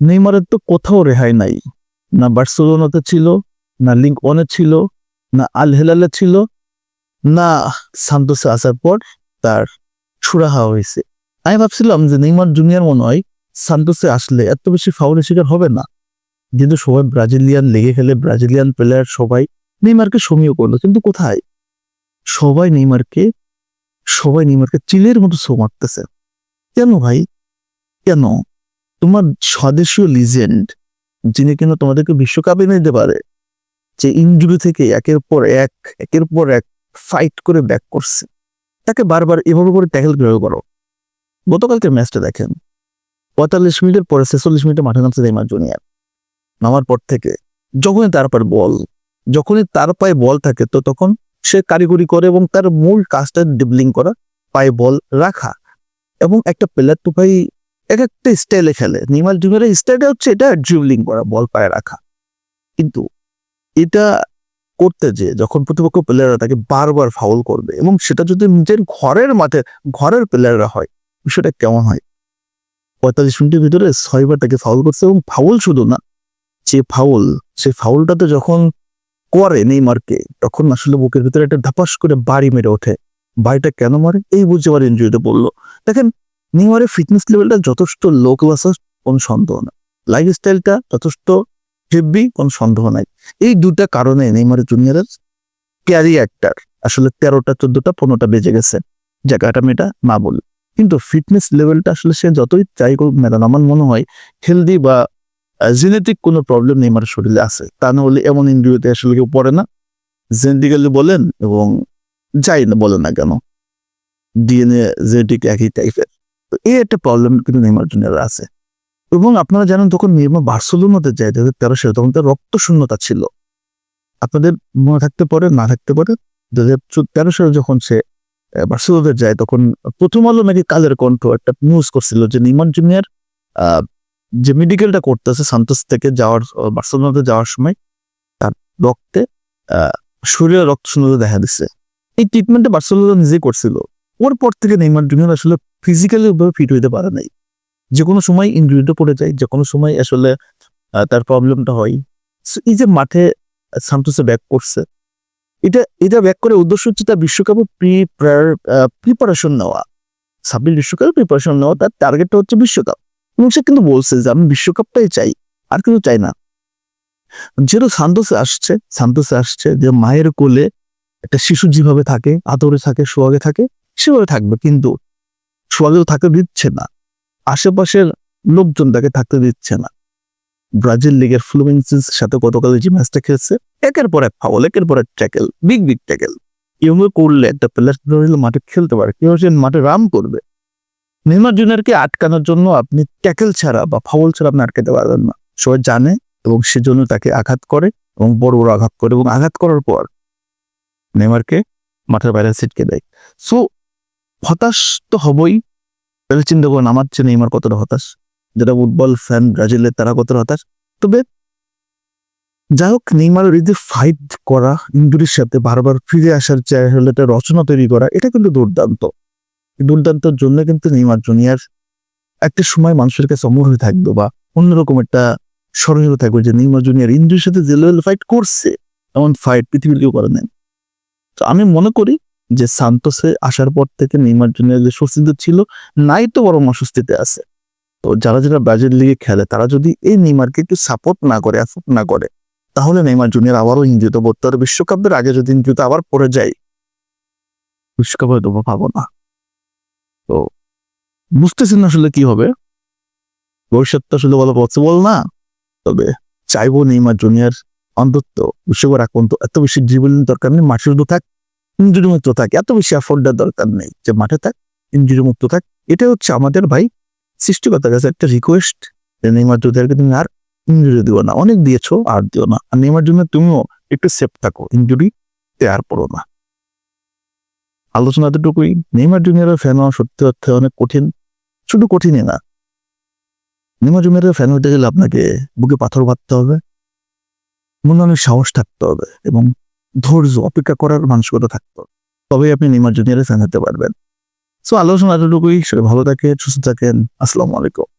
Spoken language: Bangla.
নেইমারের তো কোথাও রেহাই নাই। না বার্সেলোনাতে ছিল, না লিঙ্ক ওয়ানে ছিল, না আল হেলালে ছিল, না সান্তোসে আসার পর তার সুরাহা হয়েছে। আমি ভাবছিলাম যে নেইমার জুনিয়র মনে হয় সান্তোসে আসলে এত বেশি ফাউলের শিকার হবে না। কিন্তু সবাই ব্রাজিলিয়ান লেগে খেলে ব্রাজিলিয়ান প্লেয়ার সবাই নেইমারকে সমীহ করল, কিন্তু কোথায়? সবাই নেইমারকে সবাই নেইমারকে চিলের মতো শো মারতেছে। কেন ভাই? কেন? তোমার স্বদেশীয় লিজেন্ড যিনি কিনা তোমাদেরকে বিশ্বকাপে এনে দিতে পারে, যে ইনজুরি থেকে একের পর এক, একের পর এক ফাইট করে ব্যাক করছে, তাকে বারবার এভাবে করে ট্যাকেল কীভাবে করো? গতকালকে ম্যাচটা দেখেন। পঁয়তাল্লিশ মিনিটের পরে ছেচল্লিশ মিনিটে মাঠে নামছে নেইমার জুনিয়র। নামার পর থেকে যখনই তার পায়ে বল যখনই তার পায়ে বল থাকে, তো তখন সে কারিগরি করে এবং তার মূল কাজটা ডিবলিং করা, পায়ে বল রাখা এবং একটা প্লেয়ার তো ভাই এক একটা স্টাইলে খেলে। নিমাল জুনিয়রের স্টাইলটা হচ্ছে এটা ড্রিবলিং করা, বল পায়ে রাখা। কিন্তু এটা করতে যে যখন প্রতিপক্ষ প্লেয়াররা তাকে বারবার ফাউল করবে এবং সেটা যদি নিজের ঘরের মাঠে, ঘরের প্লেয়াররা হয়, বিষয়টা কেমন হয়? পঁয়তাল্লিশ মিনিটের ভিতরে ছয়বার তাকে ফাউল করছে এবং ফাউল শুধু না, যে ফাউল সেই ফাউলটাতে যখন করে নেইমারকে, তখন আসলে বুকের ভিতরে একটা ধাপাস করে বাড়ি মেরে ওঠে। বাড়িটা কেন মারে? এই বুঝতে পারে ইঞ্জুরিতে বলল দেখেন নেইমারের ফিটনেস লেভেলটা যথেষ্ট লো ক্লাস কোনো সন্দেহ না লাইফ স্টাইলটা যথেষ্ট হেভি কোনো সন্দেহ নাই। এই দুটা কারণে নেইমারের জুনিয়রের ক্যারিয়ারটার আসলে তেরোটা, চোদ্দটা, পনেরোটা বেজে গেছে। জায়গাটা মেয়েটা না বলি কিন্তু ফিটনেস লেভেলটা আসলে সে যতই চাই করুক না আমার মনে হয় হেলদি বা জেনেটিক কোনো প্রবলেম নেইমারের শরীরে আছে। তা না হলে এমন ইন্দ্রিয়তে আসলে কেউ পড়ে না। জেনেটিক্যালি বলেন এবং যাই না বলেন না কেন। ডিএনএ জেনেটিক একই টাইপের তো এই একটা প্রবলেম কিন্তু নেইমার জুনিয়র আছে। এবং আপনারা জানেন তখন নির্মা বার্সেলোনাতে যায় দু হাজার তেরো সালে তখন তার রক্ত শূন্যতা ছিল। আপনাদের মনে থাকতে পারে, না থাকতে পারে? দু হাজার তেরো সালে যখন সে বার্সেলোনাতে যায়, তখন প্রথম আলো নাকি কালের কণ্ঠ একটা নিউজ করছিল যে নির্মাণ জুনিয়র যে মেডিকেলটা করতেছে সান্তোস থেকে যাওয়ার বার্সেলোনাতে যাওয়ার সময়, তার রক্তে শরীরে রক্ত শূন্যতা দেখা দিচ্ছে এই ট্রিটমেন্টটা বার্সেলোনা নিজেই করছিল। ওর পর থেকে নেইমার জুনিয়র আসলে ফিজিক্যালি ভাবে ফিট হইতে পারে নাই। যে কোনো সময় ইনজুরিতে পড়ে যায় যে কোনো সময় আসলে তার প্রবলেমটা হয়। So, এই যে মাঠে সান্তোসে ব্যাক করছে এটা এটা ব্যাক করে উদ্দেশ্য হচ্ছে তার বিশ্বকাপে প্রি প্রিপারেশন নেওয়া। ছাব্বিশ বিশ্বকাপে প্রিপারেশন নেওয়া তার টার্গেটটা হচ্ছে বিশ্বকাপ। এবং সে কিন্তু বলছে যে আমি বিশ্বকাপটাই চাই আর কিছু চাই না। যেহেতু সান্তোসে আসছে সান্তোসে আসছে যে মায়ের কোলে একটা শিশু যেভাবে থাকে আদরে থাকে সোয়াগে থাকে সেভাবে থাকবে। কিন্তু সোয়াগেও থাকতে দিচ্ছে না। আশেপাশের লোকজন তাকে থাকতে দিচ্ছে না। ব্রাজিল লিগের ফ্লুমিন্সের সাথে গতকাল যে ম্যাচটা খেলছে, একের পর এক ফাউল একের পর এক ট্যাকেল বিগ বিগ ট্যাকেল এভাবে করলে একটা প্লেয়ার মাঠে খেলতে পারে, কেউ সে মাঠে রান করবে। নেইমার জুনিয়রকে আটকানোর জন্য আপনি ট্যাকেল ছাড়া বা ফাউল ছাড়া আপনি আটকাতে পারবেন না। সবাই জানে এবং সেজন্য তাকে আঘাত করে এবং বড় বড় আঘাত করে এবং আঘাত করার পর নেমারকে মাঠের বাইরে ছিটকে দেয়। সো হতাশ তো হবই। তাহলে চিন্তা করুন, আমার চেয়ে নেইমার কতটা হতাশ? যারা ফুটবল ফ্যান ব্রাজিলের, তারা কতটা হতাশ? তবে যাই হোক নেইমার যে ফাইট করা ইঞ্জুরির সাথে বারবার ফিরে আসার একটা রচনা তৈরি করা, এটা কিন্তু দুর্দান্ত। দুর্দান্তর জন্য কিন্তু নেইমার জুনিয়ার একটা সময় মানুষের কাছে অমর হয়ে থাকবে বা অন্যরকম একটা স্মরণীয় থাকবে যে নেইমার জুনিয়ার ইঞ্জুরির সাথে যে লেভেল ফাইট করছে, এমন ফাইট পৃথিবীর কেউ করে নেন তো আমি মনে করি যে সান্তোসে আসার পর থেকে নেইমার জুনিয়র যে স্বস্তিতে ছিল, নাই তো বরং অস্বস্তিতে আছে। তো যারা যারা ব্রাজিল লিগে খেলে, তারা যদি এই নেইমারকে একটু সাপোর্ট না করে এফোর্ট না করে, তাহলে নেইমার জুনিয়র আবারও ইঞ্জিত পড়তে পারে বিশ্বকাপের আগে যদি ইঞ্জিত আবার পড়ে যায়, বিশ্বকাপ হয়তো পাবো না। তো বুঝতেছি না আসলে কি হবে? ভবিষ্যৎটা আসলে বলা পসিবল না। তবে চাইব নেইমার জুনিয়র অন্তত বিশ্বকাপ এখন তো এত বেশি ড্রিবলিং দরকার নেই, মাঠে শুধু থাক ইঞ্জুরি মুক্ত থাক। এত বেশি এফোর্টের দরকার নেই যে মাঠে থাক ইঞ্জুরি মুক্ত থাক। এটা হচ্ছে আমাদের ভাই সৃষ্টিকর্তার কাছে একটা রিকোয়েস্ট যে নেইমার জুনিয়রকে তুমি আর ইঞ্জুরি দিও না। অনেক দিয়েছ, আর দিও না। আর নেইমার জন্য তুমিও একটু সেফ থাকো। ইঞ্জুরি আর পড়ো না। আলোচনা এতটুকুই। নেইমার জুনিয়রের ফ্যান হওয়া সত্যি অর্থে অনেক কঠিন। শুধু কঠিনই না। নেইমার জুনিয়রের ফ্যান হতে গেলে আপনাকে বুকে পাথর বাঁধতে হবে। মনে অনেক সাহস থাকতে হবে এবং ধৈর্য, অপেক্ষা করার মানসিকতা থাকতো। তবেই আপনি নেইমার জুনিয়রের ফ্যান হতে পারবেন সো আলোচনা এতটুকুই। সেটা ভালো থাকেন, সুস্থ থাকেন। আসসালামু আলাইকুম।